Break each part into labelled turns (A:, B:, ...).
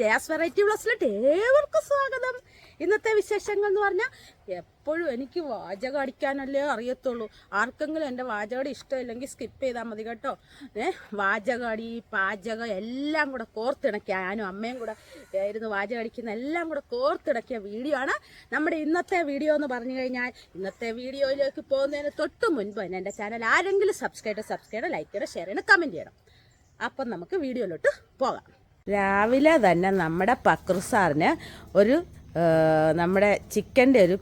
A: Jaya's variety പ്ലസിലോട്ട് ഏവർക്കും സ്വാഗതം. ഇന്നത്തെ വിശേഷങ്ങൾ എന്ന് പറഞ്ഞാൽ എപ്പോഴും എനിക്ക് വാചകം അടിക്കാനല്ലേ അറിയത്തുള്ളൂ. ആർക്കെങ്കിലും എന്റെ വാചകം ഇഷ്ടമില്ലെങ്കിൽ സ്കിപ്പ് ചെയ്താൽ മതി കേട്ടോ. ഏ വാചകടി പാചകം എല്ലാം കൂടെ കോർത്തിണക്കിയ ഞാനും അമ്മയും കൂടെ ഇരുന്ന് വാചകം അടിക്കുന്ന എല്ലാം കൂടെ കോർത്തിണക്കിയ വീഡിയോ ആണ് നമ്മുടെ ഇന്നത്തെ വീഡിയോ എന്ന് പറഞ്ഞു കഴിഞ്ഞാൽ ഇന്നത്തെ വീഡിയോയിലേക്ക് പോകുന്നതിന് തൊട്ട് മുൻപ് തന്നെ എന്റെ ചാനൽ ആരെങ്കിലും സബ്സ്ക്രൈബ് സബ്സ്ക്രൈബ് ലൈക്ക് ചെയ്യണം ഷെയർ ചെയ്യണം കമന്റ് ചെയ്യണം. അപ്പം നമുക്ക് വീഡിയോയിലോട്ട് പോകാം. രാവിലെ തന്നെ നമ്മുടെ പക്രു സാറിന് ഒരു നമ്മുടെ ചിക്കന്റെ ഒരു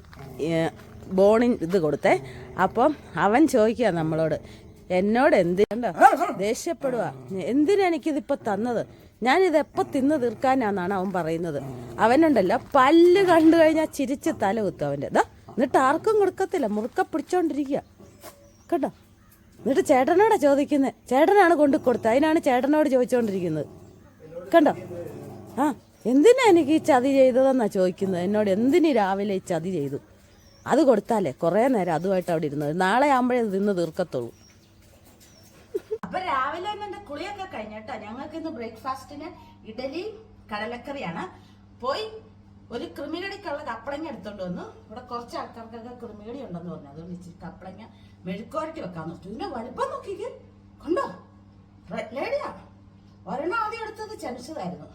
A: ബോണിൻ ഇത് കൊടുത്തേ. അപ്പം അവൻ ചോദിക്കുക നമ്മളോട് എന്നോട് എന്തിനുണ്ടോ ദേഷ്യപ്പെടുക എന്തിനാ എനിക്കിതിപ്പോൾ തന്നത്? ഞാനിത് എപ്പോൾ തിന്ന് തീർക്കാനാന്നാണ് അവൻ പറയുന്നത്. അവനുണ്ടല്ലോ പല്ല് കണ്ടു കഴിഞ്ഞാൽ ചിരിച്ച് തല കുത്തും അവന്റെ. ഇതാ എന്നിട്ട് ആർക്കും കൊടുക്കത്തില്ല മുറുക്ക പിടിച്ചോണ്ടിരിക്കുക കേട്ടോ എന്നിട്ട് ചേട്ടനോടാ ചോദിക്കുന്നത് ചേട്ടനാണ് കൊണ്ടു കൊടുത്തത്. അതിനാണ് ചേട്ടനോട് ചോദിച്ചുകൊണ്ടിരിക്കുന്നത് കണ്ടോ? ആ എന്തിനാ എനിക്ക് ഈ ചതി ചെയ്തതെന്നാ ചോദിക്കുന്നത്? എന്നോട് എന്തിനു രാവിലെ ഈ ചതി ചെയ്തു? അത് കൊടുത്താലേ കുറേ നേരം അതുമായിട്ട് അവിടെ ഇരുന്നത് നാളെ ആകുമ്പോഴേ നിന്ന് തീർക്കത്തുള്ളൂ. അപ്പൊ രാവിലെ തന്നെ എന്റെ കുളിയൊക്കെ കഴിഞ്ഞിട്ടോ. ഞങ്ങൾക്ക് ഇന്ന് ബ്രേക്ക്ഫാസ്റ്റിന് ഇഡലി കടലക്കറിയാണ്. പോയി ഒരു കൃമികടിക്കുള്ള കപ്പളങ്ങ എടുത്തോണ്ട് വന്നു. ഇവിടെ കുറച്ച് ആൾക്കാർക്കൊക്കെ കൃമികടി ഉണ്ടെന്ന് പറഞ്ഞു. അതുകൊണ്ട് ഇച്ചിരി കപ്പളങ്ങ മെഴുക്കോരട്ടി വെക്കാന്ന് വെച്ചു. ഇതിന്റെ വലുപ്പം നോക്കിക്കേ. കണ്ടോ? റെഡ് ലേഡിയാ. ഒരെണ്ണം ആദ്യം എടുത്തത് ചെനച്ചതായിരുന്നു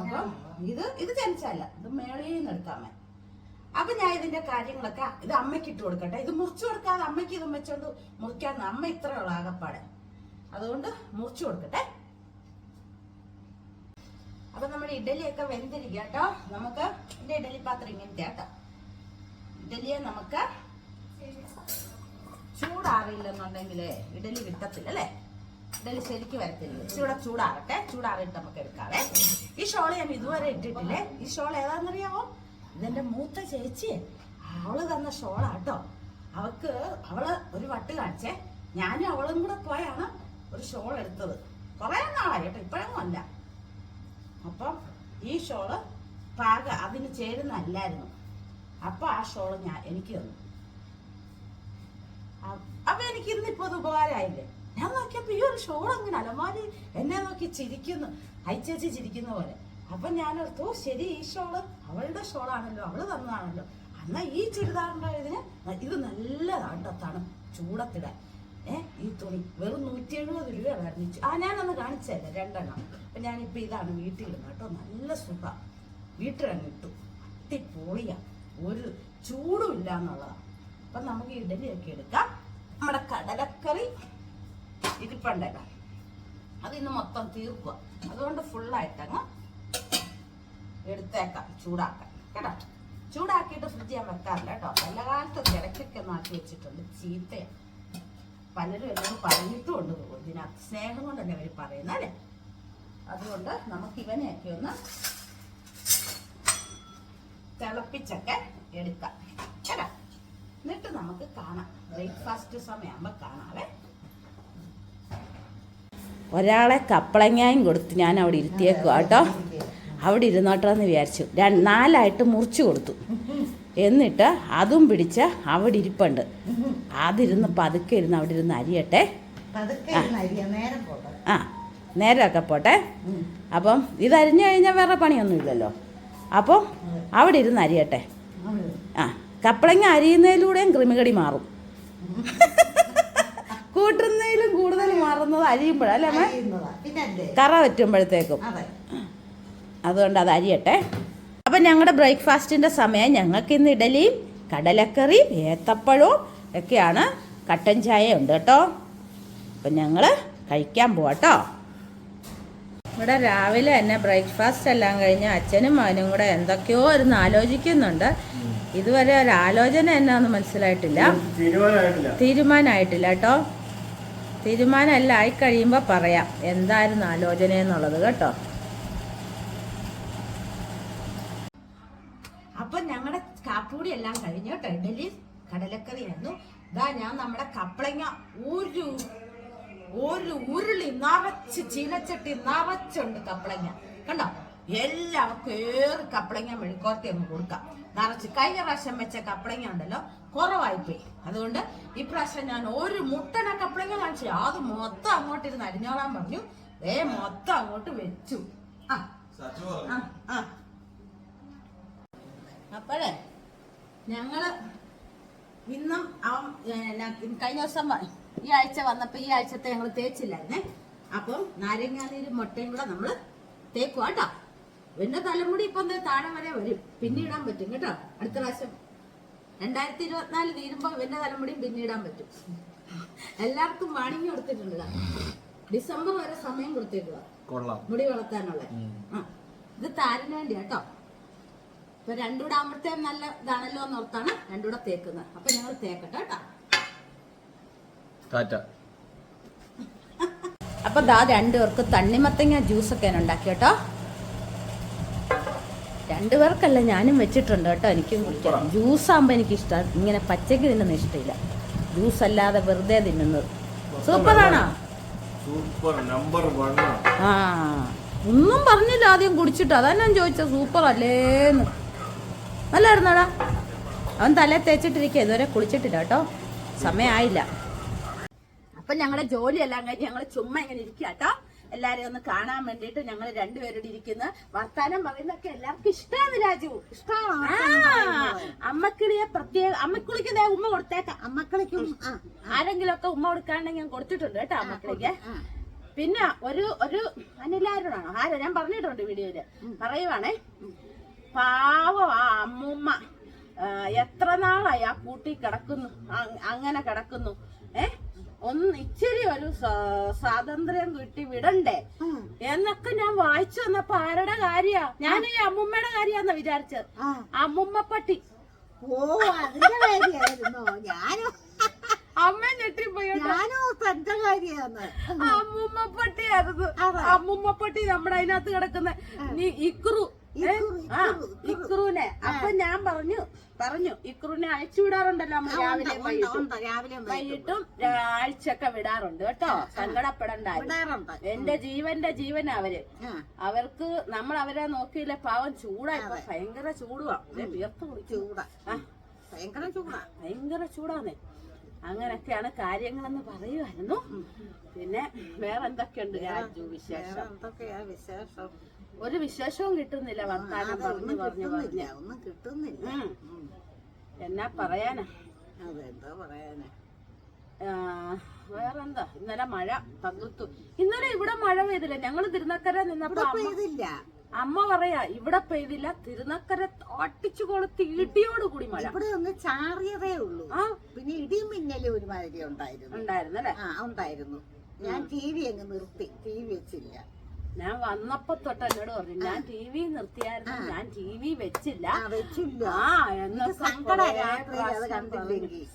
A: അപ്പം ഇത് ഇത് ചെനച്ചല്ല ഇത് മേളയിൽ നിന്ന് എടുക്കാമേ അപ്പൊ ഞാൻ ഇതിന്റെ കാര്യങ്ങളൊക്കെ ഇത് അമ്മയ്ക്ക് ഇട്ട് കൊടുക്കട്ടെ. ഇത് മുറിച്ചു കൊടുക്കാതെ അമ്മയ്ക്ക് ഇത് വെച്ചോണ്ട് മുറിക്കാന്ന് അമ്മ ഇത്രയുള്ള ആകപ്പാടെ. അതുകൊണ്ട് മുറിച്ചു കൊടുക്കട്ടെ. അപ്പൊ നമ്മുടെ ഇഡലിയൊക്കെ വെന്തിരിക്കുക കേട്ടോ. നമുക്ക് എന്റെ ഇഡലി പാത്രം ഇങ്ങനത്തെ കേട്ടോ. ഇഡലിയെ നമുക്ക് ചൂടാറിയില്ലെന്നുണ്ടെങ്കിലേ ഇഡലി കിട്ടത്തില്ല അല്ലേ? ഇഡലി ശരിക്ക് വരത്തില്ല? ഇച്ചിരി ചൂടാറട്ടെ ചൂടാറിയിട്ട് നമുക്ക് എടുക്കാവേ. ഈ ഷോൾ ഞാൻ ഇതുവരെ ഇട്ടിട്ടില്ലേ? ഈ ഷോൾ ഏതാണെന്നറിയാമോ ഇതെന്റെ മൂത്ത ചേച്ചി. അവൾ തന്ന ഷോളാട്ടോ. അവക്ക് അവൾ ഒരു വട്ട് കാണിച്ചേ. ഞാനും അവളും കൂടെ പോയാണ് ഒരു ഷോൾ എടുത്തത്. കുറെ നാളായി കേട്ടോ. ഇപ്പോഴൊന്നും അല്ല. അപ്പം ഈ ഷോൾ പാക അതിന് ചേരുന്നല്ലായിരുന്നു അപ്പൊ ആ ഷോൾ ഞാൻ എനിക്ക് തന്നു. അപ്പൊ എനിക്ക് ഇന്നിപ്പോ അത് ഉപകാരമായില്ലേ? ഞാൻ നോക്കിയപ്പോ ഈ ഒരു ഷോൾ അങ്ങനെ അലമാരി എന്നെ നോക്കി ചിരിക്കുന്നു. അയച്ചേച്ചി ചിരിക്കുന്ന പോലെ. അപ്പൊ ഞാൻ ഓർത്തു ശരി ഈ ഷോൾ അവളുടെ ഷോളാണല്ലോ അവൾ തന്നതാണല്ലോ. എന്നാ ഈ ചുരിദാറിന്റെ ഇതിന്? ഇത് നല്ലതാണ് തണു ചൂടത്തിടാൻ ഏഹ് ഈ തുണി വെറും നൂറ്റി എഴുപത് രൂപ വർണിച്ചു ആ ഞാനൊന്ന് കാണിച്ചല്ല രണ്ടെണ്ണം. അപ്പൊ ഞാനിപ്പോ ഇതാണ് വീട്ടിലിടുന്നത് കേട്ടോ. നല്ല സുഖ. വീട്ടിലങ്ങ് ഇട്ടു. അട്ടിപ്പൊളിയാ ഒരു ചൂടും എന്നുള്ളതാണ് അപ്പൊ നമുക്ക് ഇഡലിയൊക്കെ എടുക്കാം. നമ്മുടെ കടലക്കറി. ഇരിപ്പുണ്ടല്ലോ അത് ഇന്ന് മൊത്തം തീർക്കുക. അതുകൊണ്ട് ഫുള്ളായിട്ടങ്ങ് എടുത്തേക്കാം ചൂടാക്കാം. കേട്ടോ? ചൂടാക്കിയിട്ട് ഫ്രിഡ്ജ് ഞാൻ വെക്കാറില്ല കേട്ടോ. പല കാലത്ത് തിരക്കൊക്കെ മാറ്റി വെച്ചിട്ടുണ്ട്. ചീത്തയാണ്. പലരും എന്നോട് പറഞ്ഞിട്ടും ഉണ്ട് ഇതിനകത്ത് സ്നേഹം കൊണ്ടല്ലേ അവർ പറയുന്നത് അല്ലേ? അതുകൊണ്ട് നമുക്ക് ഇവനെയൊക്കെ ഒന്ന് തിളപ്പിച്ചൊക്കെ എടുക്കാം. കേട്ടോ? എന്നിട്ട് നമുക്ക് കാണാം. ബ്രേക്ക്ഫാസ്റ്റ് സമയമാകുമ്പോൾ കാണാവേ ഒരാളെ കപ്പളങ്ങായും കൊടുത്ത് ഞാൻ അവിടെ ഇരുത്തിയേക്കുക കേട്ടോ. അവിടെ ഇരുന്നോട്ടോ എന്ന് വിചാരിച്ചു നാലായിട്ട് മുറിച്ചു കൊടുത്തു. എന്നിട്ട് അതും പിടിച്ച അവിടെ ഇരിപ്പുണ്ട്. അതിരുന്ന് പതുക്കെ ഇരുന്ന് അവിടെ ഇരുന്ന് അരിയട്ടെ. ആ നേരമൊക്കെ പോട്ടെ. അപ്പം ഇതരിഞ്ഞു അരിഞ്ഞു കഴിഞ്ഞാൽ വേറെ പണിയൊന്നുമില്ലല്ലോ അപ്പം അവിടെ ഇരുന്ന് അരിയട്ടെ. ആ കപ്പളങ്ങ അരിയുന്നതിലൂടെയും കൃമികടി മാറും. കൂട്ടുന്നതിലും മാറുന്നത് അരിയുമ്പോഴല്ലേ? കറ പറ്റുമ്പോഴത്തേക്കും.
B: അതെ.
A: അതുകൊണ്ട് അത് അരിയട്ടെ. അപ്പം ഞങ്ങളുടെ ബ്രേക്ക്ഫാസ്റ്റിന്റെ സമയം ഞങ്ങൾക്ക് ഇന്ന് ഇഡലിയും കടലക്കറിയും ഏത്തപ്പഴവും ഒക്കെയാണ്. കട്ടൻ ചായ ഉണ്ട് കേട്ടോ. അപ്പം ഞങ്ങൾ കഴിക്കാൻ പോവാട്ടോ ഇവിടെ രാവിലെ തന്നെ ബ്രേക്ക്ഫാസ്റ്റ് എല്ലാം കഴിഞ്ഞ് അച്ഛനും മകനും കൂടെ എന്തൊക്കെയോ ഇരുന്ന് ആലോചിക്കുന്നുണ്ട്. ഇതുവരെ ഒരു ആലോചന എന്നാന്ന് മനസ്സിലായിട്ടില്ല.
C: തീരുമാനമായിട്ടില്ല.
A: കേട്ടോ തീരുമാനം എല്ലാം ആയി കഴിയുമ്പോൾ പറയാം. എന്തായിരുന്നു ആലോചന എന്നുള്ളത് കേട്ടോ. അപ്പൊ ഞങ്ങളുടെ കാപ്പൂടി എല്ലാം കഴിഞ്ഞു കേട്ടോ. ഇഡലി കടലക്കറിയായിരുന്നു ഇതാ ഞാൻ നമ്മുടെ കപ്പളങ്ങ ഒരു ഒരു ഉരുളി നിറച്ച് ചീനച്ചട്ടി നിറച്ചുണ്ട് കപ്പളങ്ങ കണ്ടോ? എല്ലാവർക്കും ഏറെ കപ്പളങ്ങ മെഴുക്കോർത്തി അങ്ങ് കൊടുക്കാം. നിറച്ച് കഴിഞ്ഞ പ്രാവശ്യം വെച്ച കപ്പളങ്ങ ഉണ്ടല്ലോ കുറവായിപ്പോയി. അതുകൊണ്ട് ഇപ്രാവശ്യം ഞാൻ ഒരു മുട്ടന കപ്പളങ്ങ കാണിച്ചു അത് മൊത്തം അങ്ങോട്ട് ഇരുന്ന് അരിഞ്ഞോളാൻ പറഞ്ഞു. ഏ മൊത്തം അങ്ങോട്ട് വെച്ചു. ആ. ആ ആ. അപ്പോഴേ ഞങ്ങൾ ഇന്നും അവൻ കഴിഞ്ഞ ദിവസം വ- ഈ ആഴ്ച വന്നപ്പോ ഈ ആഴ്ചത്തെ ഞങ്ങൾ തേച്ചില്ലായിരുന്നേ. അപ്പം നാരങ്ങാനീരും മുട്ടയും കൂടെ നമ്മൾ തേക്കുക പിന്നെ തലമുടി ഇപ്പൊ എന്താ താഴെ വരെ വരും. പിന്നെ ഇടാൻ പറ്റും കേട്ടോ. അടുത്ത പ്രാവശ്യം. രണ്ടായിരത്തി ഇരുപത്തിനാല് തീരുമ്പോ എന്റെ തലമുടിയും പിന്നെ ഇടാൻ പറ്റും. എല്ലാവർക്കും വാണിങ് കൊടുത്തിട്ടുണ്ട് ഡിസംബർ വരെ സമയം
C: കൊടുത്തിട്ടുള്ള
A: മുടി വളർത്താനുള്ള. ഇത് താരന് വേണ്ടി കേട്ടോ. ഇപ്പൊ രണ്ടുകൂടെ ആകുമ്പോഴത്തേക്കും നല്ല ഇതാണല്ലോ എന്ന് ഓർത്താണ് രണ്ടുകൂടെ തേക്കുന്നത്. അപ്പൊ ഞങ്ങൾ തേക്കട്ടെ കേട്ടോ.
C: ടാറ്റ.
A: അപ്പൊ ദാ രണ്ടുപേർക്ക് തണ്ണിമത്തങ്ങ ജ്യൂസൊക്കെ ഞാൻ ഉണ്ടാക്കി കേട്ടോ. രണ്ടുപേർക്കല്ല ഞാനും വെച്ചിട്ടുണ്ട് കേട്ടോ എനിക്കും ആകുമ്പോൾ എനിക്ക് ഇഷ്ടം ഇങ്ങനെ പച്ചയ്ക്ക് തിന്നുന്ന ഇഷ്ടമില്ല. ജ്യൂസ് അല്ലാതെ വെറുതെ തിന്നുന്നത്. സൂപ്പറാണോ?
C: സൂപ്പർ നമ്പർ വൺ
A: ആ ഒന്നും പറഞ്ഞില്ല ആദ്യം കുടിച്ചിട്ട്. അതാ ഞാൻ ചോദിച്ചത്. സൂപ്പർ അല്ലേന്ന് നല്ലായിരുന്നോടാ. അവൻ തല തേച്ചിട്ടിരിക്കുക ഇതുവരെ കുളിച്ചിട്ടില്ല കേട്ടോ. സമയമായില്ല. അപ്പൊ ഞങ്ങളുടെ ജോലിയെല്ലാം കഴിഞ്ഞ് ഞങ്ങൾ ചുമ്മാ ഇങ്ങനെ ഇരിക്കുക കേട്ടോ. എല്ലാരെയും ഒന്ന് കാണാൻ വേണ്ടിയിട്ട് ഞങ്ങൾ രണ്ടുപേരോട് ഇരിക്കുന്ന. വർത്താനം പറയുന്നൊക്കെ എല്ലാവർക്കും ഇഷ്ടമാണ് രാജു. ഇഷ്ടമാണ് അമ്മക്കിളിയെ പ്രത്യേക അമ്മക്കിളിക്ക് ഉമ്മ കൊടുത്തേക്കാം.
B: അമ്മക്കിളിക്ക്
A: ആരെങ്കിലും ഒക്കെ ഉമ്മ കൊടുക്കാണ്ടെങ്കിൽ ഞാൻ കൊടുത്തിട്ടുണ്ട് കേട്ടോ അമ്മക്കിളിക്ക്. പിന്നെ ഒരു ഒരു അനിലാരോടാണോ? ആരോ? ഞാൻ പറഞ്ഞിട്ടുണ്ട് വീഡിയോയിൽ. പറയുവാണേ പാവം ആ അമ്മൂമ്മ എത്ര നാളായി ആ കൂട്ടി കിടക്കുന്നു അങ്ങനെ കിടക്കുന്നു. ഏ? ഒന്ന് ഇച്ചിരി ഒരു സ്വാ- സ്വാതന്ത്ര്യം കിട്ടി വിടണ്ടേ? എന്നൊക്കെ ഞാൻ വായിച്ചു വന്നപ്പോ ആരുടെ കാര്യാ? ഞാൻ ഈ അമ്മൂമ്മയുടെ കാര്യാന്ന് വിചാരിച്ചത്. അമ്മുമ്മ പട്ടി
B: ഓ അതിന്റെ ഞാനോ
A: അമ്മ ഞെട്ടിപ്പോയി.
B: ഞാനോ തന്റെ കാര്യാന്ന്.
A: അമ്മുമ്മപ്പട്ടിയായിരുന്നു.
B: അതെ.
A: അമ്മുമ്മപ്പട്ടി നമ്മുടെ അതിനകത്ത് കിടക്കുന്ന നീ ഇക്രു. ഏ?
B: ഇക്രു, ഇക്രു, ഇക്രു.
A: ഇക്രുവിനെ അപ്പൊ ഞാൻ പറഞ്ഞു പറഞ്ഞു ഇക്രൂനെ അയച്ചു വിടാറുണ്ടല്ലോ നമ്മൾ രാവിലെ വൈകിട്ടും. ആഴ്ചയൊക്കെ വിടാറുണ്ട് കേട്ടോ.
B: സങ്കടപ്പെടണ്ട.
A: എന്റെ ജീവന്റെ ജീവൻ
B: അവർ.
A: അവർക്ക് നമ്മൾ അവരെ നോക്കിയില്ല പാവം ചൂടായി ഭയങ്കര ചൂടുവാ. വിയർത്ത്
B: ചൂടാ. ഭയങ്കര ചൂടാ.
A: ഭയങ്കര ചൂടാന്നേ. അങ്ങനൊക്കെയാണ് കാര്യങ്ങളെന്ന് പറയുമായിരുന്നു പിന്നെ വേറെന്തൊക്കെയുണ്ട് രാജു വിശേഷം?
B: എന്തൊക്കെയാ വിശേഷം?
A: ഒരു വിശേഷവും കിട്ടുന്നില്ല വർത്താനം പറഞ്ഞു പറഞ്ഞു പറഞ്ഞു.
B: ഒന്നും കിട്ടുന്നില്ല.
A: എന്നാ പറയാനാ?
B: അതെന്താ പറയാനാ?
A: വേറെന്താ? ഇന്നലെ മഴ തകർത്തു. ഇന്നലെ ഇവിടെ മഴ പെയ്തില്ല. ഞങ്ങൾ തിരുനക്കര നിന്നപ്പോ അമ്മ
B: പെയ്തില്ല.
A: അമ്മ പറയാ ഇവിടെ പെയ്തില്ല. തിരുനക്കര ഒട്ടിച്ചു കൊളുത്തി ഇടിയോട് കൂടി മഴ.
B: ഇവിടെ ഒന്ന് ചാറിയതേ ഉള്ളൂ.
A: ആ.
B: പിന്നെ ഇടിയും മിന്നലും ഒരുമാതിരി ഉണ്ടായിരുന്നു.
A: ഉണ്ടായിരുന്നല്ലേ
B: ആ ഉണ്ടായിരുന്നു. ഞാൻ ടി വി അങ്ങ് നിർത്തി. ടി വി വെച്ചില്ല.
A: ഞാൻ വന്നപ്പോ തൊട്ട് എന്നോട് പറഞ്ഞു ഞാൻ ടി വി നിർത്തിയായിരുന്നു ഞാൻ ടി വി വെച്ചില്ല.
B: വെച്ചില്ല.
A: ആ എന്നൊക്കെ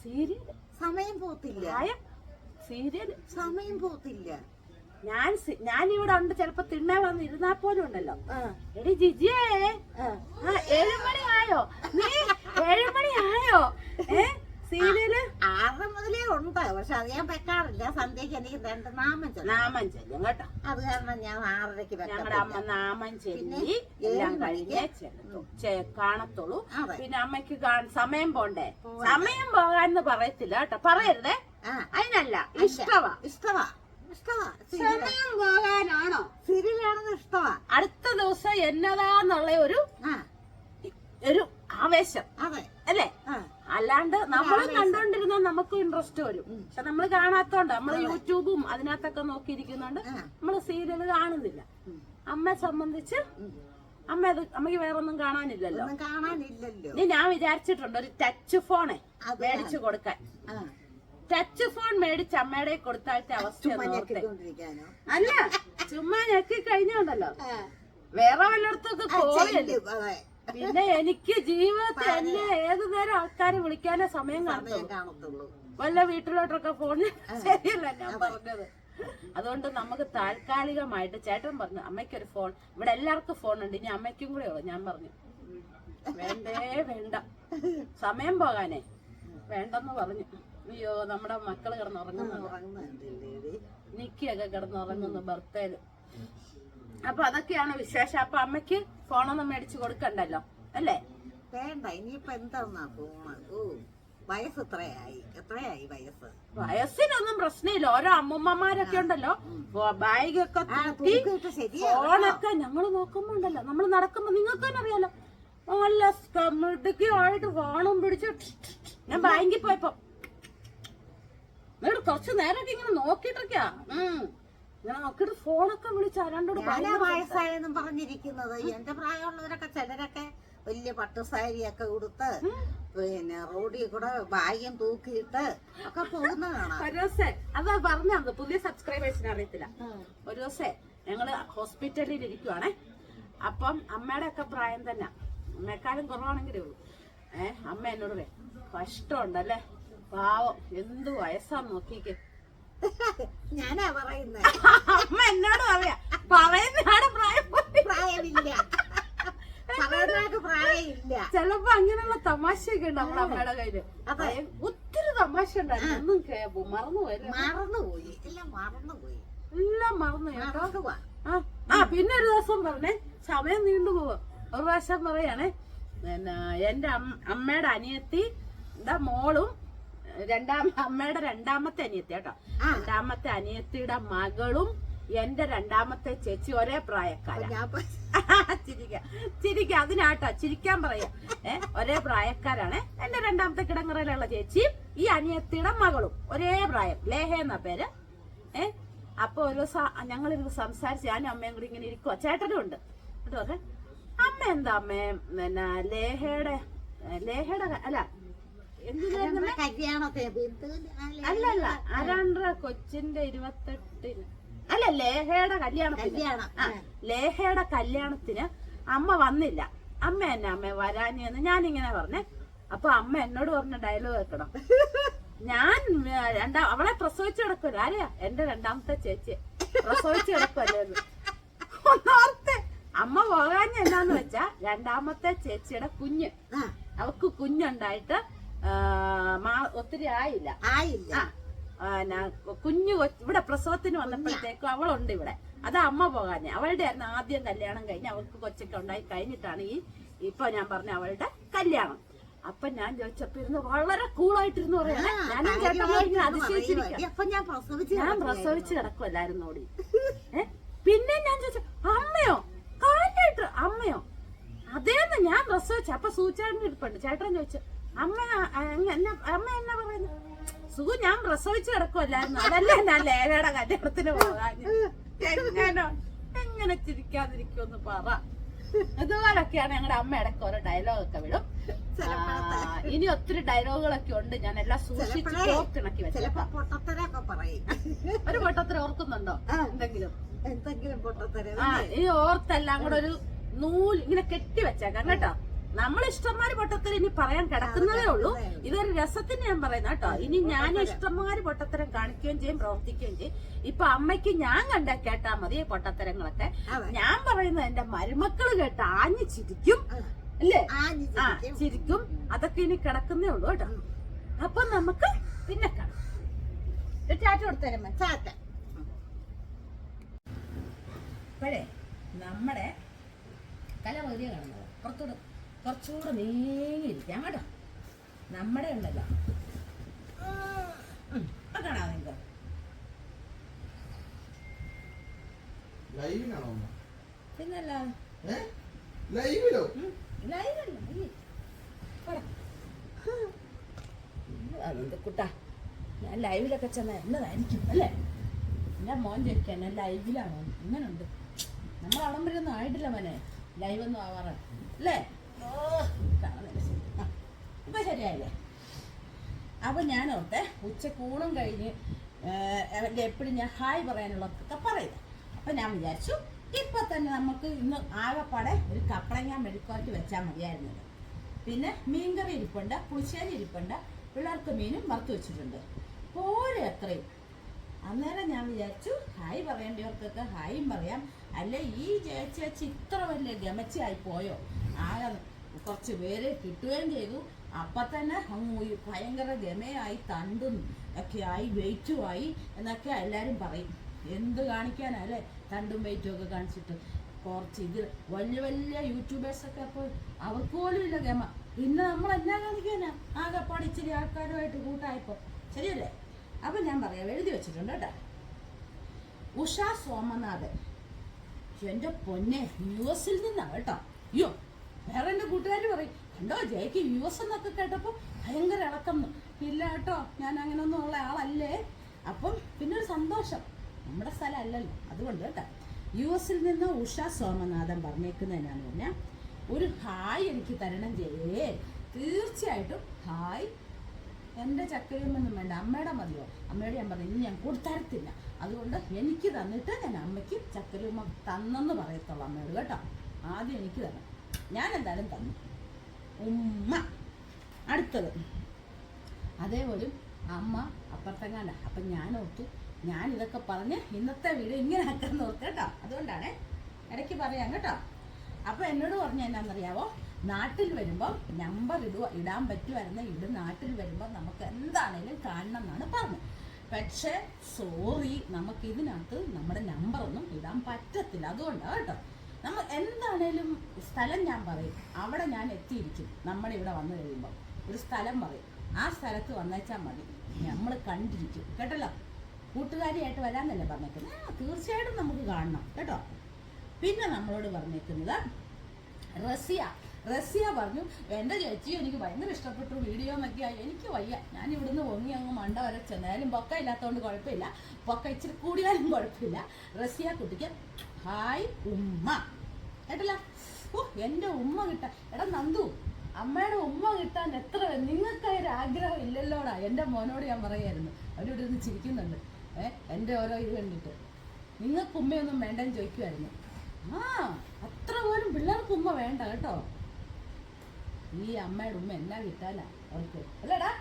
A: സീരിയൽ
B: സമയം പോത്തില്ല.
A: സീരിയൽ
B: സമയം പോത്തില്ല.
A: ഞാൻ ഞാൻ ഇവിടെ ഉണ്ട് ചെലപ്പോ തിണ്ണേ വന്ന് ഇരുന്നാ പോലും ഉണ്ടല്ലോ. എടി ജിജിയേ. ഏഴുമണി ആയോ? നീ ഏഴുമണി ആയോ? ഏ? സീരിയൽ?
B: ആറ് മുതലേ ഉണ്ട്. പക്ഷെ അത് ഞാൻ വെക്കാറില്ല. സന്ധ്യക്ക് എനിക്ക് രണ്ട് നാമം ചൊല്ലും.
A: നാമം ചൊല്ലും കേട്ടോ.
B: അത് കാരണം ഞാൻ ആറരയ്ക്ക്
A: ഞങ്ങളുടെ അമ്മ നാമം ചൊല്ലി എല്ലാം കഴിഞ്ഞേ കാണത്തുള്ളൂ. പിന്നെ അമ്മയ്ക്ക് സമയം പോണ്ടേ? സമയം പോകാന്ന് പറയത്തില്ല കേട്ടോ. പറയരുതേ. അതിനല്ല ഇഷ്ടവാ.
B: ഇഷ്ടവാ. ഇഷ്ടവാ.
A: സമയം പോകാനാണോ?
B: സീരിയലാണെന്ന് ഇഷ്ടവാ.
A: അടുത്ത ദിവസം എന്നതാന്നുള്ള ഒരു ഒരു ആവേശം.
B: അതെ.
A: അല്ലേ? അല്ലാണ്ട് നമ്മൾ കണ്ടോണ്ടിരുന്ന നമുക്ക് ഇൻട്രസ്റ്റ് വരും. പക്ഷെ നമ്മൾ കാണാത്തോണ്ട് നമ്മൾ യൂട്യൂബും അതിനകത്തൊക്കെ നോക്കിയിരിക്കുന്നോണ്ട്. നമ്മൾ സീരിയൽ കാണുന്നില്ല. അമ്മയെ സംബന്ധിച്ച് അമ്മ അത് അമ്മയ്ക്ക് വേറൊന്നും കാണാനില്ലല്ലോ.
B: ഒന്നും കാണാനില്ലല്ലോ.
A: ഇനി ഞാൻ വിചാരിച്ചിട്ടുണ്ട് ഒരു ടച്ച് ഫോണേ മേടിച്ചു കൊടുക്കാൻ. ടച്ച് ഫോൺ മേടിച്ച് അമ്മയുടെ കൊടുത്താഴ്ച അവസ്ഥ. അല്ല ചുമ്മാ ഞെക്കി കഴിഞ്ഞോണ്ടല്ലോ വേറെ വല്ലയിടത്തൊക്കെ
B: അതെ.
A: പിന്നെ എനിക്ക് ജീവിതത്തിൽ എന്നെ ഏത് നേരം ആൾക്കാരെ വിളിക്കാനേ സമയം കാണത്തുള്ളൂ. വല്ല വീട്ടിലോട്ടൊക്കെ ഫോൺ ശരിയല്ല? ഞാൻ പറഞ്ഞത്. അതുകൊണ്ട് നമുക്ക് താൽക്കാലികമായിട്ട് ചേട്ടൻ പറഞ്ഞു അമ്മയ്ക്കൊരു ഫോൺ ഇവിടെ എല്ലാവർക്കും ഫോൺ ഉണ്ട്. ഇനി അമ്മയ്ക്കും കൂടെ ഉള്ളു. ഞാൻ പറഞ്ഞു വേണ്ടേ വേണ്ട. സമയം പോകാനേ. വേണ്ടെന്ന് പറഞ്ഞു. അയ്യോ നമ്മുടെ മക്കൾ കിടന്നുറങ്ങുന്നു നിക്കിയൊക്കെ കിടന്നുറങ്ങുന്നു ബർത്തേൽ അപ്പൊ അതൊക്കെയാണ് വിശേഷം. അപ്പൊ അമ്മയ്ക്ക് ഫോണൊന്നും മേടിച്ചു കൊടുക്കണ്ടല്ലോ അല്ലേ?
B: വേണ്ട ഇനിയിപ്പൊ എന്താന്നാ വയസ്സ് എത്രയായി? എത്രയായി വയസ്സ്?
A: വയസ്സിനൊന്നും പ്രശ്നമില്ല. ഓരോ അമ്മൂമ്മമാരൊക്കെ ഉണ്ടല്ലോ. ബാഗൊക്കെ ഫോണൊക്കെ ഞങ്ങൾ നോക്കുമ്പോ ഉണ്ടല്ലോ. നമ്മൾ നടക്കുമ്പോ നിങ്ങൾക്ക് തന്നെ അറിയാലോ. നല്ല മിടുക്കിയായിട്ട് ഫോണും പിടിച്ച് ഞാൻ ബാങ്കിൽ പോയപ്പോ. കുറച്ച് നേരമൊക്കെ ഇങ്ങനെ നോക്കിയിട്ടൊക്കെയാ ഉം. നോക്കിയിട്ട് ഫോണൊക്കെ വിളിച്ച് ആരാണ്ടോട്
B: ഞാനാ വയസ്സായെന്നും പറഞ്ഞിരിക്കുന്നത്. എന്റെ പ്രായമുള്ളവരൊക്കെ ചിലരൊക്കെ വലിയ പട്ടുസാരിയൊക്കെ കൊടുത്ത് പിന്നെ റോഡിൽ കൂടെ ഭാഗ്യം തൂക്കിയിട്ട് ഒക്കെ പോകുന്നതാണ്
A: ഒരു ദിവസേ അതാ പറഞ്ഞത് പുതിയ സബ്സ്ക്രൈബേഴ്സിന് അറിയത്തില്ല. ഒരു ദിവസേ ഞങ്ങൾ ഹോസ്പിറ്റലിൽ ഇരിക്കുവാണേ. അപ്പം അമ്മയുടെ ഒക്കെ പ്രായം തന്നെ. അമ്മയെക്കാളും കുറവാണെങ്കിലേ ഉള്ളൂ. ഏഹ് അമ്മ എന്നോട് വേ കഷ്ടമുണ്ടല്ലേ? പാവം എന്ത് വയസ്സാന്ന് നോക്കിക്കേ.
B: ഞാനാ പറയുന്നത്
A: അമ്മ എന്നോട് പറയാ. പറയുന്നതാണ് പ്രായം.
B: പ്രായമില്ല.
A: ചെലപ്പോ അങ്ങനെയുള്ള തമാശയൊക്കെ ഉണ്ട് നമ്മുടെ അമ്മയുടെ കയ്യിൽ. ഒത്തിരി തമാശ ഉണ്ടായിരുന്നു. ഒന്നും കേപ്പോ മറന്നുപോയി
B: മറന്നുപോയി. എല്ലാം മറന്നുപോയി.
A: എല്ലാം മറന്നു കേട്ടോ. ആ ആ പിന്നെ ഒരു ദിവസം പറഞ്ഞേ സമയം നീണ്ടു പോവാ ഒരു പ്രാവശ്യം പറയാണേ പിന്നെ എന്റെ അമ്മയുടെ അനിയത്തി എന്താ മോളും രണ്ടാം അമ്മയുടെ രണ്ടാമത്തെ അനിയത്തി കേട്ടോ. രണ്ടാമത്തെ അനിയത്തിയുടെ മകളും എന്റെ രണ്ടാമത്തെ ചേച്ചി ഒരേ പ്രായക്കാരാ. ചിരിക്ക. ചിരിക്ക അതിനാട്ടോ ചിരിക്കാൻ പറയാ. ഏ ഒരേ പ്രായക്കാരാണ്. എന്റെ രണ്ടാമത്തെ കിടങ്ങറയിലുള്ള ചേച്ചിയും ഈ അനിയത്തിയുടെ മകളും ഒരേ പ്രായം. ലേഹ എന്ന പേര്. ഏ അപ്പൊ ഒരു ദിവസം ഞങ്ങളിരുന്ന് സംസാരിച്ച് ഞാനും അമ്മയും കൂടി ഇങ്ങനെ ഇരിക്കുക ചേട്ടനും ഉണ്ട്. എന്നിട്ട് പറഞ്ഞെ അമ്മ എന്താ അമ്മേ? പിന്നെ ലേഹയുടെ ലേഹയുടെ അല്ല അല്ലല്ല ആരാണ്ടര കൊച്ചിന്റെ ഇരുപത്തെട്ടിന്. അല്ല ലേഹയുടെ കല്യാണത്തിന്. ആ, ലേഹയുടെ കല്യാണത്തിന് അമ്മ വന്നില്ല. അമ്മ എന്നെ അമ്മ വരാനെന്ന് ഞാനിങ്ങനെ പറഞ്ഞേ. അപ്പൊ അമ്മ എന്നോട് പറഞ്ഞ ഡയലോഗ് കേൾക്കണം. ഞാൻ രണ്ടാ അവളെ പ്രസവിച്ചു കിടക്കുമല്ലോ ആരെയാ? എന്റെ രണ്ടാമത്തെ ചേച്ചി പ്രസവിച്ചു കിടക്കുമല്ലോ എന്ന്. ഒന്നോർത്തെ. അമ്മ പോകാഞ്ഞ എന്നാന്ന് വെച്ചാ രണ്ടാമത്തെ ചേച്ചിയുടെ കുഞ്ഞ്. അവക്ക് കുഞ്ഞുണ്ടായിട്ട് ഒത്തിരി ആയില്ല.
B: ആയില്ല.
A: കുഞ്ഞു ഇവിടെ പ്രസവത്തിന് വന്നപ്പോഴത്തേക്കും അവളുണ്ട് ഇവിടെ. അത് അമ്മ പോകാഞ്ഞ. അവളുടെ ആയിരുന്നു ആദ്യം കല്യാണം കഴിഞ്ഞ് അവൾക്ക് കൊച്ചൊക്കെ ഉണ്ടായി കഴിഞ്ഞിട്ടാണ് ഈ ഇപ്പൊ ഞാൻ പറഞ്ഞ അവളുടെ കല്യാണം. അപ്പൊ ഞാൻ ചോദിച്ചപ്പോ ഇരുന്ന് വളരെ കൂളായിട്ടിരുന്ന് പറയണേ. ഞാനും ചേട്ടന്മാർ ഇങ്ങനെ അതിശയിച്ചിരിക്കാം
B: അപ്പൊ ഞാൻ പ്രസവിച്ച്
A: കിടക്കും എല്ലാരും നോടി പിന്നെ ഞാൻ ചോദിച്ചു അമ്മയോ? കാര്യമായിട്ട് അമ്മയോ? അതേന്ന് ഞാൻ പ്രസവിച്ചു. അപ്പൊ സൂചേട്ടൻ ഇരിപ്പുണ്ട് ചേട്ടൻ ചോദിച്ചു അമ്മ അമ്മ എന്നാ പറയുന്നു? സുഖു ഞാൻ പ്രസവിച്ച് കിടക്കുമല്ലായിരുന്നു അതല്ലേ ഞാൻ ലേലയുടെ കല്യാണത്തിന് പോകാൻ എങ്ങനെ എങ്ങനെ ചിരിക്കാതിരിക്കുമെന്ന് പറ. ഇതുപോലൊക്കെയാണ് ഞങ്ങളുടെ അമ്മ ഇടയ്ക്ക് ഓരോ ഡയലോഗൊക്കെ വിടും. ഇനി ഒത്തിരി ഡയലോഗുകളൊക്കെ ഉണ്ട്. ഞാൻ എല്ലാം സൂക്ഷിച്ച്
B: ഇണക്കി
A: വെച്ചേക്കാം. ഒരു പൊട്ടത്തര ഓർക്കുന്നുണ്ടോ? എന്തെങ്കിലും?
B: എന്തെങ്കിലും പൊട്ടത്തര.
A: ആ ഈ ഓർത്തെല്ലാം കൂടെ ഒരു നൂൽ ഇങ്ങനെ കെട്ടി വെച്ചേക്കാം. കേട്ടോ? നമ്മൾ ഇഷ്ടംമാര് പൊട്ടത്തരം ഇനി പറയാൻ കിടക്കുന്നതേ ഉള്ളൂ. ഇതൊരു രസത്തിന് ഞാൻ പറയുന്ന കേട്ടോ. ഇനി ഞാൻ ഇഷ്ടംമാര് പൊട്ടത്തരം കാണിക്കുകയും ചെയ്യും പ്രവർത്തിക്കുകയും ചെയ്യും. ഇപ്പൊ അമ്മയ്ക്ക് ഞാൻ കണ്ട കേട്ടാ മതി പൊട്ടത്തരങ്ങളൊക്കെ. ഞാൻ പറയുന്നത് എന്റെ മരുമക്കൾ കേട്ട് ആഞ്ഞു ചിരിക്കും അല്ലേ? ആ
B: ചിരിക്കും.
A: അതൊക്കെ ഇനി കിടക്കുന്നേ ഉള്ളൂ കേട്ടോ. അപ്പൊ നമുക്ക് പിന്നെ കാണാം. കൊടുത്തരമ്മ
B: ചാറ്റ
A: ഇപ്പോഴേ നമ്മുടെ തല വലിയ കാണുന്നത് പുറത്തൂടെ കുറച്ചുകൂടെ നീങ്ങിയിരിക്കാം. കേട്ടോ നമ്മുടെ ഉണ്ടല്ലോ ഇപ്പൊ കാണാം നിങ്ങൾക്ക്
C: ലൈവിലാണോ അമ്മ?
A: പിന്നല്ല.
C: ഏ? ലൈവിലോ
A: ലൈവല്ല കുട്ടാ? ഞാൻ ലൈവിലൊക്കെ ചെന്ന എന്നതായിരിക്കും അല്ലേ? എന്റെ മോൻ ചോദിക്കാൻ ഞാൻ ലൈവിലാണോ ഇങ്ങനുണ്ട്. നമ്മൾ ഒന്നും ആയിട്ടില്ല മോനെ. ലൈവ് ഒന്നും ആവാറ്. അല്ലേ? ഇപ്പൊ ശരിയായില്ലേ അപ്പൊ ഞാൻ ഓർത്തെ ഉച്ചക്കൂടും കഴിഞ്ഞ് അവന്റെ എപ്പോഴും ഞാൻ ഹായ് പറയാനുള്ളതൊക്കെ പറയുന്നത് അപ്പൊ ഞാൻ വിചാരിച്ചു ഇപ്പൊ തന്നെ നമുക്ക് ഇന്ന് ആകെപ്പാടെ ഒരു കപ്പളങ്ങ മെഴുക്കുവരട്ടി വെച്ചാൽ മതിയായിരുന്നത്. പിന്നെ മീൻകറി ഇരിപ്പുണ്ട് പുളിശ്ശേരി ഇരിപ്പുണ്ട് പിള്ളേർക്ക് മീനും വറുത്ത് വെച്ചിട്ടുണ്ട്. പോലെ അത്രയും. അന്നേരം ഞാൻ വിചാരിച്ചു ഹായ് പറയേണ്ടവർക്കൊക്കെ ഹായും പറയാം. അല്ലെ ഈ ചേച്ചി ഇത്ര വലിയ ഗമച്ചയായി പോയോ? ആകെ കുറച്ച് പേരെ കിട്ടുകയും ചെയ്തു. അപ്പൊ തന്നെ ഭയങ്കര ഗമയായി തണ്ടും ഒക്കെ ആയി വെയിറ്റും ആയി എന്നൊക്കെ എല്ലാരും പറയും. എന്ത് കാണിക്കാനല്ലേ തണ്ടും വെയിറ്റും ഒക്കെ കാണിച്ചിട്ട്? കുറച്ച് ഇത് വലിയ വലിയ യൂട്യൂബേഴ്സൊക്കെ അപ്പോൾ അവർക്ക് പോലും ഇല്ല ഗമ. പിന്നെ നമ്മൾ എന്നാ കാണിക്കാനാ? ആകെ പഠിച്ചിരി ആൾക്കാരുമായിട്ട് കൂട്ടായപ്പോ. ശരിയല്ലേ? അപ്പൊ ഞാൻ പറയാം എഴുതി വെച്ചിട്ടുണ്ട് കേട്ടോ. ഉഷ സോമനാഥൻ. എന്റെ പൊന്നെ യു നിന്നാ കേട്ടോ. അയ്യോ വേറെ എന്റെ കൂട്ടുകാർ പറയും കണ്ടോ ജയക്ക് യു എസ് എന്നൊക്കെ കേട്ടപ്പോൾ ഭയങ്കര ഇളക്കം എന്ന്." ഇല്ല കേട്ടോ ഞാൻ അങ്ങനൊന്നും ഉള്ള ആളല്ലേ? അപ്പം പിന്നെ ഒരു സന്തോഷം. നമ്മുടെ സ്ഥലം അല്ലല്ലോ. അതുകൊണ്ട് കേട്ടോ യു എസിൽ നിന്ന് ഉഷ സോമനാഥൻ പറഞ്ഞേക്കുന്നതിനാണ് പറഞ്ഞാൽ ഒരു ഹായ് എനിക്ക് തരണം ചെയ്യേ തീർച്ചയായിട്ടും ഹായ്. എന്റെ ചക്കരയൊന്നും വേണ്ട. അമ്മയുടെ മതിയോ? അമ്മയുടെ ഞാൻ പറഞ്ഞു ഇനി ഞാൻ കൊടുത്തരത്തില്ല. അതുകൊണ്ട് എനിക്ക് തന്നിട്ട് ഞാൻ അമ്മയ്ക്ക് ചക്കരയുമ്മ തന്നെന്ന് പറയത്തുള്ളൂ അമ്മയോട് കേട്ടോ. ആദ്യം എനിക്ക് തരണം. ഞാൻ എന്തായാലും തന്നു. ഉമ്മ. അടുത്തത്. അതേപോലെ അമ്മ അപ്പുറത്തെങ്ങാണ്ട അപ്പം ഞാൻ ഓർത്തു ഞാൻ ഇതൊക്കെ പറഞ്ഞ് ഇന്നത്തെ വീട് ഇങ്ങനെ ആക്കാന്ന് ഓർത്ത് കേട്ടോ. അതുകൊണ്ടാണ് ഇടയ്ക്ക് പറയാം കേട്ടോ. അപ്പൊ എന്നോട് പറഞ്ഞ എന്നാന്നറിയാവോ? നാട്ടിൽ വരുമ്പോൾ നമ്പർ ഇടുക ഇടാൻ പറ്റുമായിരുന്ന ഇട്. നാട്ടിൽ വരുമ്പോൾ നമുക്ക് എന്താണേലും കാണണം എന്നാണ് പറഞ്ഞത് പക്ഷേ സോറി നമുക്ക് ഇതിനകത്ത് നമ്മുടെ നമ്പർ ഒന്നും ഇടാൻ പറ്റത്തില്ല. അതുകൊണ്ടാണ് കേട്ടോ. നമ്മൾ എന്താണേലും സ്ഥലം ഞാൻ പറയും. അവിടെ ഞാൻ എത്തിയിരിക്കും. നമ്മളിവിടെ വന്നു കഴിയുമ്പോൾ ഒരു സ്ഥലം പറയും. ആ സ്ഥലത്ത് വന്നേച്ചാൽ മതി. നമ്മൾ കണ്ടിരിക്കും. കേട്ടല്ലോ? കൂട്ടുകാരിയായിട്ട് വരാന്നല്ലേ പറഞ്ഞേക്കുന്നത്? ആ തീർച്ചയായിട്ടും നമുക്ക് കാണണം. കേട്ടോ? പിന്നെ നമ്മളോട് പറഞ്ഞേക്കുന്നത് റസിയ റസിയ പറഞ്ഞു എന്റെ ചേച്ചി എനിക്ക് ഭയങ്കര ഇഷ്ടപ്പെട്ടു വീഡിയോ എന്നൊക്കെയായി എനിക്ക് വയ്യ. ഞാൻ ഇവിടുന്ന് പൊങ്ങി അങ്ങ് മണ്ട വരെ ചെന്നാലും പൊക്ക ഇല്ലാത്തതുകൊണ്ട് കുഴപ്പമില്ല. പൊക്ക ഇച്ചിരി കൂടിയാലും കുഴപ്പമില്ല. റസിയ കുട്ടിക്ക് ഹായ് ഉമ്മ. കേട്ടില്ല? ഓ എന്റെ ഉമ്മ കിട്ടാൻ. എടാ നന്ദു അമ്മയുടെ ഉമ്മ കിട്ടാൻ എത്ര നിങ്ങൾക്ക് ഒരു ആഗ്രഹം ഇല്ലല്ലോടാ. എന്റെ മോനോട് ഞാൻ പറയായിരുന്നു. അവരിവിടെ ഇരുന്ന് ചിരിക്കുന്നുണ്ട്. ഏഹ് എന്റെ ഓരോ ഇത് കണ്ടിട്ട്. നിങ്ങൾക്ക് ഉമ്മയൊന്നും വേണ്ടെന്ന് ചോദിക്കുമായിരുന്നു ആ അത്ര പോലും പിള്ളേർക്ക് ഉമ്മ വേണ്ട കേട്ടോ. ഈ അമ്മയുടെ ഉമ്മ എന്നാ കിട്ടാനാ അവർക്ക് അല്ലടാ.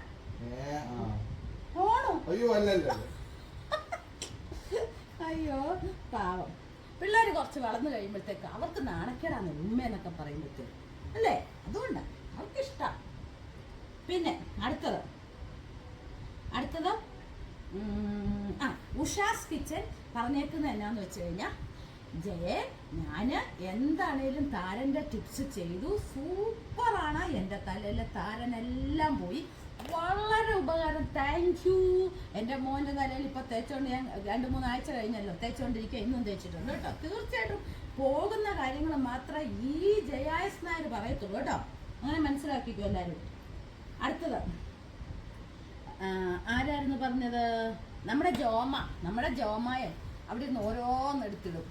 C: അയ്യോ അല്ലല്ല
A: അയ്യോ പാവം. പിള്ളേർ കുറച്ച് വളർന്നു കഴിയുമ്പോഴത്തേക്ക് അവർക്ക് നാണക്കേടാണ് ഉമ്മ എന്നൊക്കെ പറയുമ്പോഴത്തേക്ക് അല്ലേ? അതുകൊണ്ട് അവർക്ക് ഇഷ്ടം പിന്നെ അടുത്തത്. അടുത്തത് ഉം, ആ ഉഷാസ് കിച്ചൻ പറഞ്ഞേക്കുന്നത് എന്നാന്ന് വെച്ച് കഴിഞ്ഞാൽ ജയെ ഞാൻ എന്താണേലും താരന്റെ ടിപ്സ് ചെയ്തു. സൂപ്പറാണ് എന്റെ തലയിലെ താരനെല്ലാം പോയി. വളരെ ഉപകാരം. താങ്ക് യു എന്റെ മോന്റെ തലയിൽ ഇപ്പൊ തേച്ചോണ്ട് ഞാൻ രണ്ട് മൂന്നാഴ്ച കഴിഞ്ഞല്ലോ. തേച്ചോണ്ടിരിക്കുക ഇന്നും തേച്ചിട്ടുണ്ട് കേട്ടോ. തീർച്ചയായിട്ടും പോകുന്ന കാര്യങ്ങൾ മാത്രം ഈ ജയായസ് നായർ പറയത്തുള്ളൂ കേട്ടോ. അങ്ങനെ മനസ്സിലാക്കിക്കോ എല്ലാവരും. അടുത്തത്. ആരായിരുന്നു പറഞ്ഞത്? നമ്മുടെ ജോമ. നമ്മുടെ ജോമായ അവിടെ നിന്ന് ഓരോന്നെടുത്തിടും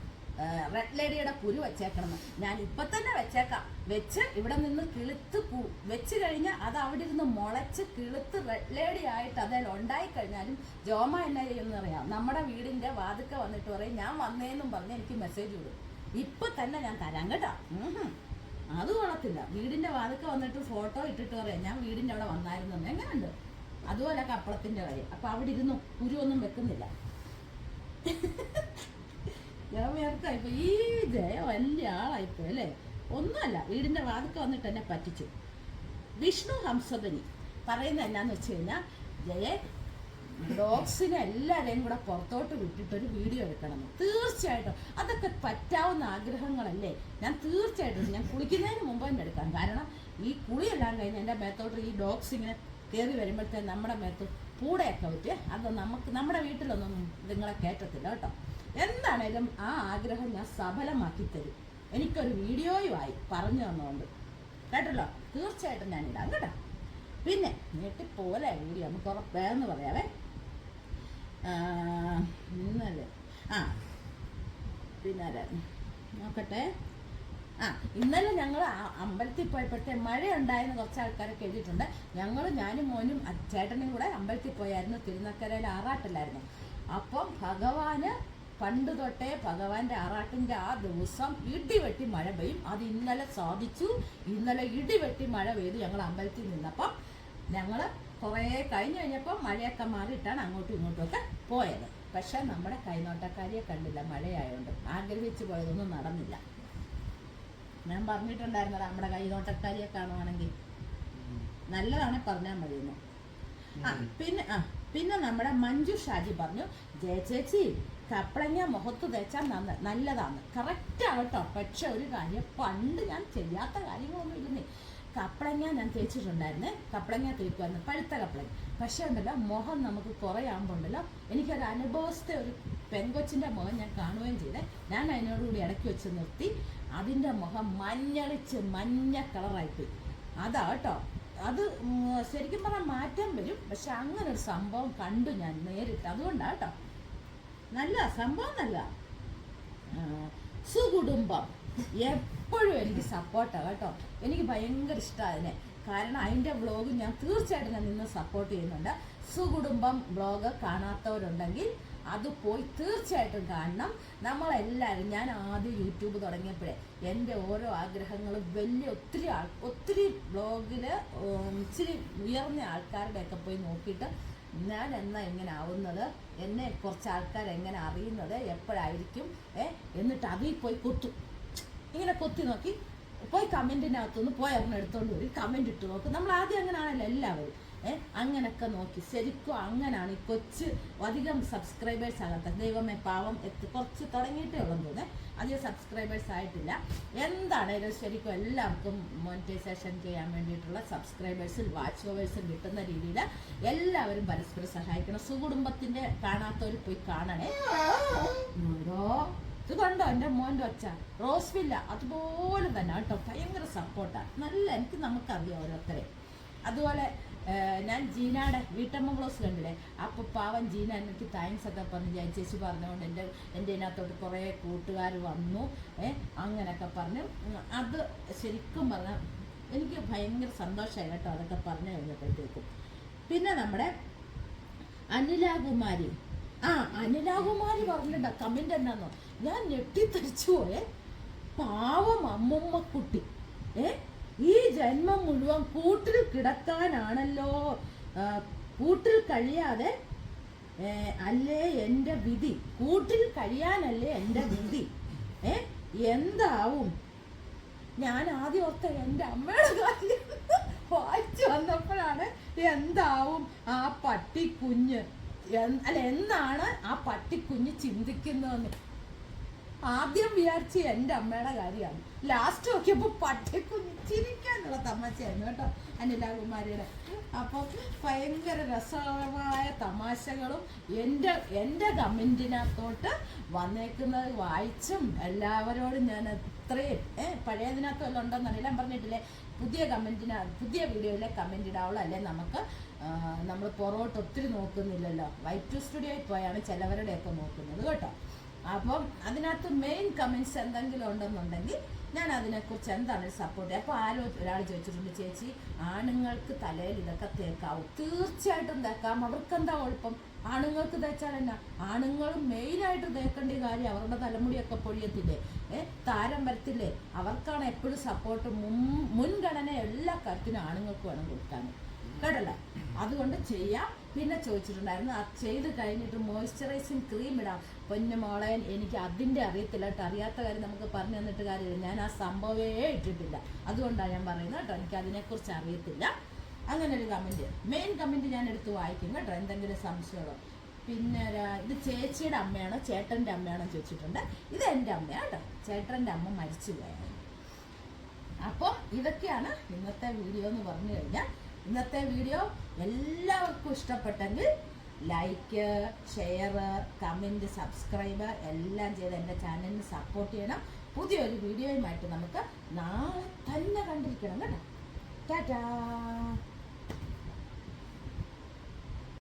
A: റെഡ് ലേഡിയുടെ കുരു വെച്ചേക്കണം ഞാൻ ഇപ്പൊ തന്നെ വെച്ചേക്കാം. വെച്ച് ഇവിടെ നിന്ന് കിളുത്ത് പൂ- വെച്ച് കഴിഞ്ഞാൽ അത് അവിടെ ഇരുന്ന് മുളച്ച് കിളുത്ത് റെഡ് ലേഡി ആയിട്ട് അതിൽ ഉണ്ടായി കഴിഞ്ഞാലും ജോമ എന്നാ ചെയ്യുമെന്ന് അറിയാം. നമ്മുടെ വീടിന്റെ വാതുക്ക വന്നിട്ട് പറയും ഞാൻ വന്നേന്നും പറഞ്ഞ് എനിക്ക് മെസ്സേജ് വിടും ഇപ്പൊ തന്നെ ഞാൻ തരാം കേട്ടോ. അത് കൊള്ളത്തില്ല. വീടിന്റെ വാതുക്ക വന്നിട്ട് ഫോട്ടോ ഇട്ടിട്ട് പറയാം ഞാൻ വീടിന്റെ അവിടെ വന്നായിരുന്നു. എന്ന്. എങ്ങനെയുണ്ട്? അതുപോലെ കപ്പളത്തിന്റെ കാര്യം. അപ്പൊ അവിടെ ഇരുന്നു കുരുവൊന്നും വെക്കുന്നില്ല. ഞാൻ വേർക്കായിപ്പോ ഈ ജയ വലിയ ആളായിപ്പോ അല്ലേ? ഒന്നുമല്ല വീടിന്റെ വാതിക്ക വന്നിട്ട് എന്നെ പറ്റിച്ചു. വിഷ്ണു ഹംസധനി പറയുന്ന എന്നാന്ന് വെച്ച് കഴിഞ്ഞാൽ ജയെ ഡോഗ്സിനെ എല്ലാവരെയും കൂടെ പുറത്തോട്ട് വിട്ടിട്ട് ഒരു വീഡിയോ എടുക്കണം. തീർച്ചയായിട്ടും അതൊക്കെ പറ്റാവുന്ന ആഗ്രഹങ്ങളല്ലേ? ഞാൻ തീർച്ചയായിട്ടും ഞാൻ കുളിക്കുന്നതിന് മുമ്പ് തന്നെ എടുക്കാം. കാരണം ഈ കുളിയെല്ലാം കഴിഞ്ഞ് എന്റെ മേത്തോട്ട് ഈ ഡോഗ്സ് ഇങ്ങനെ കയറി വരുമ്പോഴത്തേ നമ്മുടെ മേത്ത് പൂടയൊക്കെ വിറ്റ് അത് നമുക്ക് നമ്മുടെ വീട്ടിലൊന്നും നിങ്ങളെ കയറ്റത്തില്ല കേട്ടോ. എന്താണേലും ആ ആഗ്രഹം ഞാൻ സഫലമാക്കി തരും. എനിക്കൊരു വീഡിയോയുമായി പറഞ്ഞു തന്നുകൊണ്ട് കേട്ടല്ലോ? തീർച്ചയായിട്ടും ഞാൻ ഇടാം കേട്ടോ. പിന്നെ ഞെട്ടിപ്പോലെ വീഡിയോ നമുക്ക് ഉറപ്പേന്ന് പറയാവേ. ഇന്നലെ ആ പിന്നെ? നോക്കട്ടെ. ആ ഇന്നലെ ഞങ്ങൾ അമ്പലത്തിൽ പോയപ്പോഴത്തെ മഴ ഉണ്ടായെന്ന് കുറച്ച് ആൾക്കാരൊക്കെ എഴുതിയിട്ടുണ്ട് ഞങ്ങൾ ഞാനും മോനും ചേട്ടനും കൂടെ അമ്പലത്തിൽ പോയായിരുന്നു തിരുനക്കരയിൽ ആറാട്ടില്ലായിരുന്നു അപ്പം ഭഗവാന് പണ്ട് തൊട്ടേ ഭഗവാന്റെ ആറാട്ടിന്റെ ആ ദിവസം ഇടിവെട്ടി മഴ പെയ്യും. അത് ഇന്നലെ സാധിച്ചു. ഇന്നലെ ഇടിവെട്ടി മഴ പെയ്തു ഞങ്ങൾ അമ്പലത്തിൽ നിന്നപ്പം ഞങ്ങൾ കുറേ കഴിഞ്ഞ് കഴിഞ്ഞപ്പോൾ മഴയൊക്കെ മാറിയിട്ടാണ് അങ്ങോട്ടും ഇങ്ങോട്ടും ഒക്കെ പോയത്. പക്ഷെ നമ്മുടെ കൈനോട്ടക്കാരിയെ കണ്ടില്ല മഴയായതുകൊണ്ട് ആഗ്രഹിച്ചു പോയതൊന്നും നടന്നില്ല. ഞാൻ പറഞ്ഞിട്ടുണ്ടായിരുന്നല്ലോ നമ്മുടെ കൈതോട്ടക്കാരിയെ കാണുവാണെങ്കിൽ. നല്ലതാണ് പറഞ്ഞാൽ മതിയെന്ന്. ആ പിന്നെ ആ പിന്നെ നമ്മുടെ മഞ്ജു ഷാജി പറഞ്ഞു ജയ ചേച്ചി കപ്പളങ്ങ മുഖത്ത് തേച്ചാൽ നന്ന നല്ലതാണ്. കറക്റ്റ് ആവട്ടോ പക്ഷെ ഒരു കാര്യം പണ്ട് ഞാൻ ചെയ്യാത്ത കാര്യങ്ങളൊന്നും ഇരുന്നേ കപ്പളങ്ങ ഞാൻ തേച്ചിട്ടുണ്ടായിരുന്നേ. കപ്പളങ്ങ തേക്കുമായിരുന്നു പഴുത്ത കപ്പളങ്ങ. പക്ഷേ ഉണ്ടല്ലോ മുഖം നമുക്ക് കുറേ ആകുമ്പോൾ എനിക്കൊരു അനുഭവസ്ഥ ഒരു പെങ്കൊച്ചിന്റെ മുഖം ഞാൻ കാണുകയും ചെയ്തേ. ഞാൻ അതിനോടുകൂടി ഇടയ്ക്ക് വെച്ച് നിർത്തി. അതിന്റെ മുഖം മഞ്ഞളിച്ച് മഞ്ഞ കളറായിട്ട്. അതാ കേട്ടോ. അത് ശരിക്കും പറഞ്ഞാൽ മാറ്റം വരും. പക്ഷെ അങ്ങനെ ഒരു സംഭവം കണ്ടു ഞാൻ നേരിട്ട്. അതുകൊണ്ടാണ് കേട്ടോ. നല്ല സംഭവം നല്ല. സുകുടുംബം. എപ്പോഴും എനിക്ക് സപ്പോർട്ടാണ് കേട്ടോ. എനിക്ക് ഭയങ്കര ഇഷ്ടമാണ് അതിനെ. കാരണം അതിന്റെ വ്ളോഗ് ഞാൻ തീർച്ചയായിട്ടും ഞാൻ നിന്ന് സപ്പോർട്ട് ചെയ്യുന്നുണ്ട്. സുകുടുംബം വ്ളോഗ് കാണാത്തവരുണ്ടെങ്കിൽ അത് പോയി തീർച്ചയായിട്ടും കാണണം. നമ്മളെല്ലാവരും ഞാൻ ആദ്യം യൂട്യൂബ് തുടങ്ങിയപ്പോഴേ എന്റെ ഓരോ ആഗ്രഹങ്ങളും വലിയ ഒത്തിരി ആൾ ഒത്തിരി ബ്ലോഗിൽ ഇച്ചിരി ഉയർന്ന ആൾക്കാരുടെയൊക്കെ പോയി നോക്കിയിട്ട് ഞാൻ എന്നാ എങ്ങനെ ആവുന്നത്? എന്നെ കുറച്ച് ആൾക്കാർ എങ്ങനെ അറിയുന്നത്? എപ്പോഴായിരിക്കും? ഏ എന്നിട്ട് അതിൽ പോയി കൊത്തും. ഇങ്ങനെ കൊത്തി നോക്കി. പോയി കമന്റിനകത്തുനിന്ന് പോയി അങ്ങനെ എടുത്തുകൊണ്ട് വരും. കമന്റ് ഇട്ട് നോക്കും. നമ്മൾ ആദ്യം അങ്ങനെ അങ്ങനെയാണല്ലോ എല്ലാവരും. ഏ? അങ്ങനൊക്കെ നോക്കി. ശരിക്കും അങ്ങനെയാണ് ഈ കൊച്ച് അധികം സബ്സ്ക്രൈബേഴ്സ് ആകാത്ത. ദൈവമേ പാവം എത്തി. കുറച്ച് തുടങ്ങിയിട്ടേ ഉള്ളെന്ന് തോന്നേ അധികം സബ്സ്ക്രൈബേഴ്സ് ആയിട്ടില്ല. എന്താണേലും ശരിക്കും എല്ലാവർക്കും മോണിറ്റൈസേഷൻ ചെയ്യാൻ വേണ്ടിയിട്ടുള്ള സബ്സ്ക്രൈബേഴ്സിൽ വാച്ച് ഓവേഴ്സും കിട്ടുന്ന രീതിയിൽ എല്ലാവരും പരസ്പരം സഹായിക്കണം. സുകുടുംബത്തിന്റെ കാണാത്തവർ പോയി കാണണേ. ഇത് കണ്ടോ? എന്റെ മോന്റെ ഒച്ച. റോസ്വില്ല അതുപോലെ തന്നെ കേട്ടോ. ഭയങ്കര സപ്പോർട്ടാണ് നല്ല എനിക്ക് നമുക്കറിയാം ഓരോരുത്തരെ. അതുപോലെ ഞാൻ ജീനയുടെ വീട്ടമ്മ ബ്ലൗസ് കണ്ടില്ലേ? അപ്പോൾ പാവം ജീന എനിക്ക് താങ്ക്സ് ഒക്കെ പറഞ്ഞ് ഞാൻ ചേച്ചി പറഞ്ഞുകൊണ്ട് എന്റെ എന്റെ ഇതിനകത്തോട്ട് കുറേ കൂട്ടുകാർ വന്നു. അങ്ങനെയൊക്കെ പറഞ്ഞു അത് ശരിക്കും പറഞ്ഞാൽ എനിക്ക് ഭയങ്കര സന്തോഷമായി കേട്ടോ അതൊക്കെ പറഞ്ഞു കഴിഞ്ഞപ്പോഴത്തേക്കും. പിന്നെ നമ്മുടെ അനിലാകുമാരി. ആ അനിലാകുമാരി പറഞ്ഞിട്ടുണ്ട്. കമന്റ് എന്നാന്നോ ഞാൻ ഞെട്ടിത്തെറിച്ചു പോയെ. പാവം അമ്മുമ്മക്കുട്ടി. ഏ ഈ ജന്മം മുഴുവൻ കൂട്ടിൽ കിടക്കാനാണല്ലോ. കൂട്ടിൽ കഴിയാതെ അല്ലേ എന്റെ വിധി? കൂട്ടിൽ കഴിയാനല്ലേ എന്റെ വിധി? ഏ എന്താവും? ഞാൻ ആദ്യം ഓർത്ത എന്റെ അമ്മയുടെ കാര്യം വായിച്ചു വന്നപ്പോഴാണ് എന്താവും ആ പട്ടിക്കുഞ്ഞ്. അല്ല എന്നാണ് ആ പട്ടിക്കുഞ്ഞ് ചിന്തിക്കുന്നതെന്ന്? ആദ്യം വിചാരിച്ച് എന്റെ അമ്മയുടെ കാര്യമാണ്. ലാസ്റ്റ് നോക്കിയപ്പോൾ പട്ടിക്കുഞ്ഞ് ചിരിക്കാന്നുള്ള തമാശയായിരുന്നു കേട്ടോ അനിലാകുമാരിയുടെ അപ്പം ഭയങ്കര രസകരമായ തമാശകളും എന്റെ എന്റെ കമന്റിനകത്തോട്ട് വന്നേക്കുന്നത് വായിച്ചും എല്ലാവരോടും ഞാൻ അത്രയും പഴയതിനകത്ത് വല്ലതും ഉണ്ടോയെന്നറിയില്ല ഞാൻ പറഞ്ഞിട്ടില്ലേ പുതിയ കമന്റിന പുതിയ വീഡിയോയിലെ കമന്റ് ഇടാവുള്ളൂ. അല്ലെ നമുക്ക് നമ്മൾ പുറകോട്ട് ഒത്തിരി നോക്കുന്നില്ലല്ലോ. വൈറ്റ് ടു സ്റ്റുഡിയോയിൽ പോയാണ് ചിലവരുടെയൊക്കെ നോക്കുന്നത് കേട്ടോ. അപ്പം അതിനകത്ത് മെയിൻ കമൻസ് എന്തെങ്കിലും ഉണ്ടെന്നുണ്ടെങ്കിൽ ഞാൻ അതിനെക്കുറിച്ച് എന്താണ് സപ്പോർട്ട് അപ്പോൾ ആരോ ഒരാൾ ചോദിച്ചിട്ടുണ്ട് ചേച്ചി ആണുങ്ങൾക്ക് തലയിൽ ഇതൊക്കെ തേക്കാവും. തീർച്ചയായിട്ടും തേക്കാം. അവർക്ക് എന്താ കുഴപ്പം? ആണുങ്ങൾക്ക് തേച്ചാൽ എന്നാ? ആണുങ്ങൾ മെയിനായിട്ട് തേക്കേണ്ട കാര്യം അവരുടെ തലമുടിയൊക്കെ പൊഴിയത്തില്ലേ? ഏഹ് താരം വരത്തില്ലേ? അവർക്കാണ് എപ്പോഴും സപ്പോർട്ട് മുൻ മുൻഗണന എല്ലാ കാര്യത്തിനും ആണുങ്ങൾക്ക് വേണം കൊടുക്കാൻ. കേട്ടല്ലേ? അതുകൊണ്ട് ചെയ്യാം. പിന്നെ ചോദിച്ചിട്ടുണ്ടായിരുന്നു ചെയ്ത് കഴിഞ്ഞിട്ട് മോയ്സ്ചറൈസിങ് ക്രീം ഇടാം. പൊന്നു മോളെ എനിക്ക് അതിന്റെ അറിയത്തില്ല കേട്ടോ. അറിയാത്ത കാര്യം നമുക്ക് പറഞ്ഞു തന്നിട്ട് കാര്യമില്ല. ഞാൻ ആ സംഭവമേ ഇട്ടിട്ടില്ല. അതുകൊണ്ടാണ് ഞാൻ പറയുന്നത് കേട്ടോ എനിക്ക് അതിനെക്കുറിച്ച് അറിയത്തില്ല. അങ്ങനെ ഒരു കമന്റ് മെയിൻ കമന്റ് ഞാൻ എടുത്ത് വായിക്കും കേട്ടോ എന്തെങ്കിലും സംശയമോ പിന്നെ ഇത് ചേച്ചിയുടെ അമ്മയാണോ ചേട്ടന്റെ അമ്മയാണോ ചോദിച്ചിട്ടുണ്ട്. ഇത് എന്റെ അമ്മയാണ് കേട്ടോ. ചേട്ടന്റെ അമ്മ മരിച്ചു പോയാണ് അപ്പോൾ ഇതൊക്കെയാണ് ഇന്നത്തെ വീഡിയോ എന്ന് പറഞ്ഞു കഴിഞ്ഞാൽ. ഇന്നത്തെ വീഡിയോ എല്ലാവർക്കും ഇഷ്ടപ്പെട്ടെങ്കിൽ ലൈക്ക് ഷെയർ കമന്റ് സബ്സ്ക്രൈബ് എല്ലാം ചെയ്ത് എന്റെ ചാനലിന് സപ്പോർട്ട് ചെയ്യണം. പുതിയൊരു വീഡിയോയുമായിട്ട് നമുക്ക് നാളെ തന്നെ കണ്ടിരിക്കണം കേട്ടോ. ടാറ്റാ.